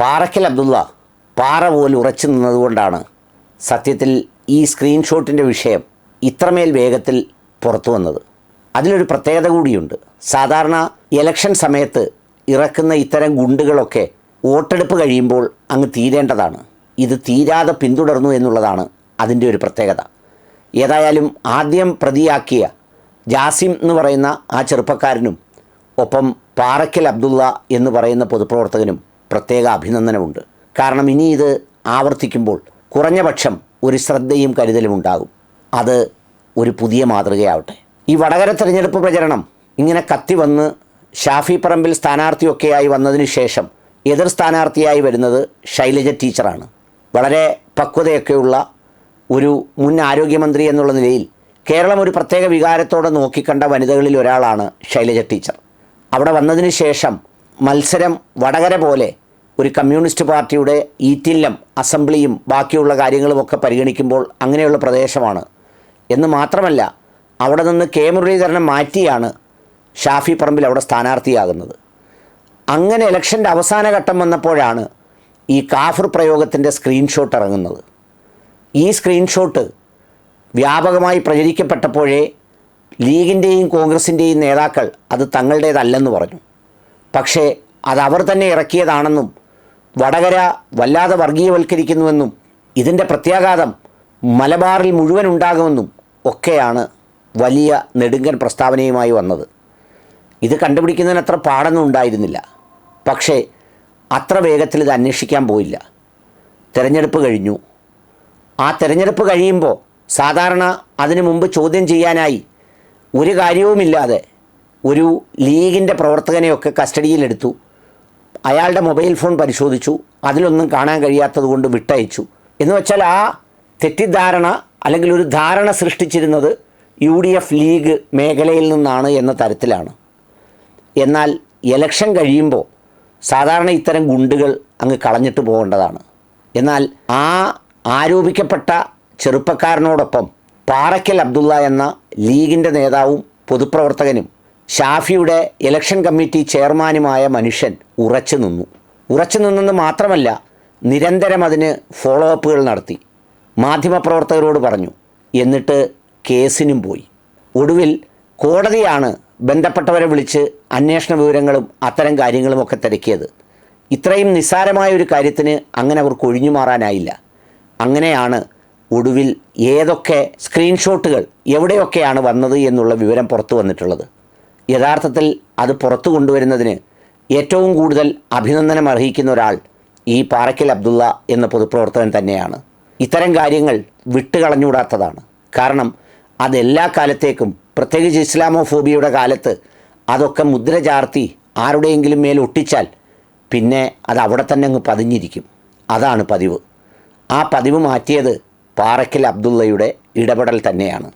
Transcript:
പാറയ്ക്കൽ അബ്ദുള്ള പാറ പോലെ ഉറച്ചു നിന്നതുകൊണ്ടാണ് സത്യത്തിൽ ഈ സ്ക്രീൻഷോട്ടിന്റെ വിഷയം ഇത്രമേൽ വേഗത്തിൽ പുറത്തു വന്നത്. അതിലൊരു പ്രത്യേകത കൂടിയുണ്ട്. സാധാരണ ഇലക്ഷൻ സമയത്ത് ഇറക്കുന്ന ഇത്തരം ഗുണ്ടുകളൊക്കെ വോട്ടെടുപ്പ് കഴിയുമ്പോൾ അങ്ങ് തീരേണ്ടതാണ്. ഇത് തീരാതെ പിന്തുടർന്നു എന്നുള്ളതാണ് അതിന്റെ ഒരു പ്രത്യേകത. ഏതായാലും ആദ്യം പ്രതിയാക്കിയ ജാസിം എന്ന് പറയുന്ന ആ ചെറുപ്പക്കാരനും ഒപ്പം പാറയ്ക്കൽ അബ്ദുള്ള എന്ന് പറയുന്ന പൊതുപ്രവർത്തകനും പ്രത്യേക അഭിനന്ദനമുണ്ട്. കാരണം ഇനി ഇത് ആവർത്തിക്കുമ്പോൾ കുറഞ്ഞ പക്ഷം ഒരു ശ്രദ്ധയും കരുതലും ഉണ്ടാകും. അത് ഒരു പുതിയ മാതൃകയാവട്ടെ. ഈ വടകര തെരഞ്ഞെടുപ്പ് പ്രചരണം ഇങ്ങനെ കത്തി വന്ന് ഷാഫി പറമ്പിൽ സ്ഥാനാർത്ഥിയൊക്കെയായി വന്നതിന് ശേഷം എതിർ സ്ഥാനാർത്ഥിയായി വരുന്നത് ശൈലജ ടീച്ചറാണ്. വളരെ പക്വതയൊക്കെയുള്ള ഒരു മുൻ ആരോഗ്യമന്ത്രി എന്നുള്ള നിലയിൽ കേരളം ഒരു പ്രത്യേക വികാരത്തോടെ നോക്കിക്കണ്ട വനിതകളിൽ ഒരാളാണ് ശൈലജ ടീച്ചർ. അവിടെ വന്നതിന് ശേഷം മത്സരം വടകര പോലെ ഒരു കമ്മ്യൂണിസ്റ്റ് പാർട്ടിയുടെ ഈറ്റില്ലം അസംബ്ലിയും ബാക്കിയുള്ള കാര്യങ്ങളുമൊക്കെ പരിഗണിക്കുമ്പോൾ അങ്ങനെയുള്ള പ്രദേശമാണ്. എന്ന് മാത്രമല്ല അവിടെ നിന്ന് കെ മുരളീധരനെ മാറ്റിയാണ് ഷാഫി പറമ്പിൽ അവിടെ സ്ഥാനാർത്ഥിയാകുന്നത്. അങ്ങനെ ഇലക്ഷന്റെ അവസാന ഘട്ടം വന്നപ്പോഴാണ് ഈ കാഫർ പ്രയോഗത്തിന്റെ സ്ക്രീൻഷോട്ട് ഇറങ്ങുന്നത്. ഈ സ്ക്രീൻഷോട്ട് വ്യാപകമായി പ്രചരിക്കപ്പെട്ടപ്പോഴേ ലീഗിന്റെയും കോൺഗ്രസിന്റെയും നേതാക്കൾ അത് തങ്ങളുടേതല്ലെന്ന് പറഞ്ഞു. പക്ഷേ അത് അവർ തന്നെ ഇറക്കിയതാണെന്നും വടകര വല്ലാതെ വർഗീയവൽക്കരിക്കുന്നുവെന്നും ഇതിന്റെ പ്രത്യാഘാതം മലബാറിൽ മുഴുവൻ ഉണ്ടാകുമെന്നും ഒക്കെയാണ് വലിയ നെടുങ്കൻ പ്രസ്താവനയുമായി വന്നത്. ഇത് കണ്ടുപിടിക്കുന്നതിന് അത്ര പാടൊന്നും ഉണ്ടായിരുന്നില്ല. പക്ഷേ അത്ര വേഗത്തിൽ ഇത് അന്വേഷിക്കാൻ പോയില്ല. തിരഞ്ഞെടുപ്പ് കഴിഞ്ഞു. ആ തിരഞ്ഞെടുപ്പ് കഴിയുമ്പോൾ സാധാരണ അതിനു മുമ്പ് ചോദ്യം ചെയ്യാനായി ഒരു കാര്യവുമില്ലാതെ ഒരു ലീഗിന്റെ പ്രവർത്തകനെയൊക്കെ കസ്റ്റഡിയിലെടുത്തു. അയാളുടെ മൊബൈൽ ഫോൺ പരിശോധിച്ചു. അതിലൊന്നും കാണാൻ കഴിയാത്തത് കൊണ്ട് വിട്ടയച്ചു. എന്ന് വെച്ചാൽ ആ തെറ്റിദ്ധാരണ അല്ലെങ്കിൽ ഒരു ധാരണ സൃഷ്ടിച്ചിരുന്നത് യു ഡി എഫ് ലീഗ് മേഖലയിൽ നിന്നാണ് എന്ന തരത്തിലാണ്. എന്നാൽ എലക്ഷൻ കഴിയുമ്പോൾ സാധാരണ ഇത്തരം ഗുണ്ടുകൾ അങ്ങ് കളഞ്ഞിട്ട് പോകേണ്ടതാണ്. എന്നാൽ ആ ആരോപിക്കപ്പെട്ട ചെറുപ്പക്കാരനോടൊപ്പം പാറയ്ക്കൽ അബ്ദുള്ള എന്ന ലീഗിന്റെ നേതാവും പൊതുപ്രവർത്തകനും ഷാഫിയുടെ ഇലക്ഷൻ കമ്മിറ്റി ചെയർമാനുമായ മനുഷ്യൻ ഉറച്ചു നിന്നു. ഉറച്ചു നിന്നെന്ന് മാത്രമല്ല നിരന്തരം അതിന് ഫോളോ അപ്പുകൾ നടത്തി. മാധ്യമപ്രവർത്തകരോട് പറഞ്ഞു എന്നിട്ട് കേസിനും പോയി. ഒടുവിൽ കോടതിയാണ് ബന്ധപ്പെട്ടവരെ വിളിച്ച് അന്വേഷണ വിവരങ്ങളും അത്തരം കാര്യങ്ങളുമൊക്കെ തിരക്കിയത്. ഇത്രയും നിസ്സാരമായ ഒരു കാര്യത്തിന് അങ്ങനെ അവർക്ക് ഒഴിഞ്ഞു മാറാനായില്ല. അങ്ങനെയാണ് ഒടുവിൽ ഏതൊക്കെ സ്ക്രീൻഷോട്ടുകൾ എവിടെയൊക്കെയാണ് വന്നത് എന്നുള്ള വിവരം പുറത്തു വന്നിട്ടുള്ളത്. യഥാർത്ഥത്തിൽ അത് പുറത്തു കൊണ്ടുവരുന്നതിന് ഏറ്റവും കൂടുതൽ അഭിനന്ദനം അർഹിക്കുന്ന ഒരാൾ ഈ പാറയ്ക്കൽ അബ്ദുള്ള എന്ന പൊതുപ്രവർത്തകൻ തന്നെയാണ്. ഇത്തരം കാര്യങ്ങൾ വിട്ടുകളഞ്ഞുകൂടാത്തതാണ്. കാരണം അതെല്ലാ കാലത്തേക്കും പ്രത്യേകിച്ച് ഇസ്ലാമോഫോബിയയുടെ കാലത്ത് അതൊക്കെ മുദ്ര ചാർത്തി ആരുടെയെങ്കിലും മേൽ ഒട്ടിച്ചാൽ പിന്നെ അത് അവിടെ തന്നെ അങ്ങ് പതിഞ്ഞിരിക്കും. അതാണ് പതിവ്. ആ പതിവ് മാറ്റിയത് പാറയ്ക്കൽ അബ്ദുള്ളയുടെ ഇടപെടൽ തന്നെയാണ്.